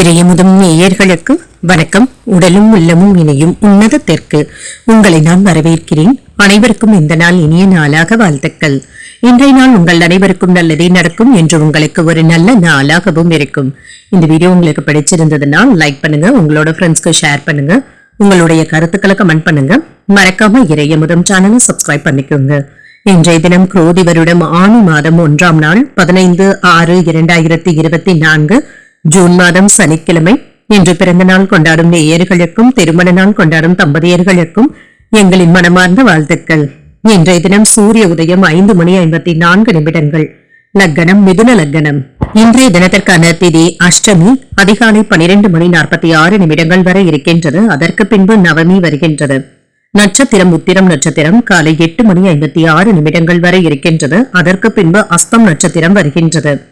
இறையமுதும் நேயர்களுக்கு வணக்கம். உடலும் உள்ளமும் இணையும் உன்னதத்திற்கு உங்களை நான் வரவேற்கிறேன். அனைவருக்கும் இந்த நாள் இனிய நாளாக வாழ்த்துக்கள். இன்றைய நாள் உங்கள் அனைவருக்கும் நல்லதே நடக்கும் என்று உங்களுக்கு ஒரு நல்ல நாளாகவும் இருக்கும். இந்த வீடியோ உங்களுக்கு பிடிச்சிருந்ததுன்னா லைக் பண்ணுங்க. உங்களோட ஃப்ரெண்ட்ஸ்க்கு ஷேர் பண்ணுங்க. உங்களுடைய கருத்துக்களை கமெண்ட் பண்ணுங்க. மறக்காம இறையமுதம் சேனலை சப்ஸ்கிரைப் பண்ணிக்கோங்க. இன்றைய தினம் குரோதி வருடம் ஆணி மாதம் ஒன்றாம் நாள் பதினைந்து ஆறு இரண்டாயிரத்தி இருபத்தி நான்கு. ஜூன் மாதம் சனிக்கிழமை இன்று பிறந்த நாள் கொண்டாடும் நேயர்களுக்கும் திருமண நாள் கொண்டாடும் தம்பதியர்களுக்கும் எங்களின் மனமார்ந்த வாழ்த்துக்கள். இன்றைய தினம் சூரிய உதயம் ஐந்து மணி ஐம்பத்தி நான்கு நிமிடங்கள். லக்கணம் மிதுன லக்கணம். இன்றைய தினத்திற்கான திதி அஷ்டமி அதிகாலை பனிரெண்டு மணி நாற்பத்தி ஆறு நிமிடங்கள் வரை இருக்கின்றது. அதற்கு பின்பு நவமி வருகின்றது. நட்சத்திரம் உத்திரம் நட்சத்திரம் காலை எட்டு மணி ஐம்பத்தி ஆறு நிமிடங்கள் வரை இருக்கின்றது. அதற்கு பின்பு அஸ்தம் நட்சத்திரம் வருகின்றது.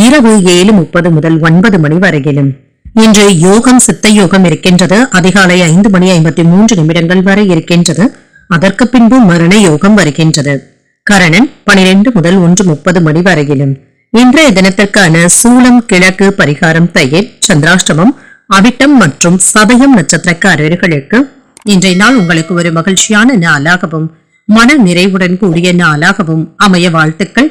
இரவு ஏழு முப்பது முதல் ஒன்பது மணி வரையிலும். இன்று யோகம் சித்த யோகம் இருக்கின்றது. அதிகாலை ஐந்து மணி ஐம்பத்தி மூன்று நிமிடங்கள் வரை இருக்கின்றது. அதற்கு பின்பு மரண யோகம் வருகின்றது. கரணன் பனிரெண்டு முதல் ஒன்று முப்பது மணி வரையிலும். இன்றைய தினத்திற்கான சூலம் கிழக்கு பரிகாரம் தயிர் சந்திராஷ்டமம் அவிட்டம் மற்றும் சதயம் நட்சத்திரக்காரர்களுக்கு இன்றைய நாள் உங்களுக்கு ஒரு மகிழ்ச்சியான நாளாகவும் மன நிறைவுடன் கூடிய நாளாகவும் அமைய வாழ்த்துக்கள்.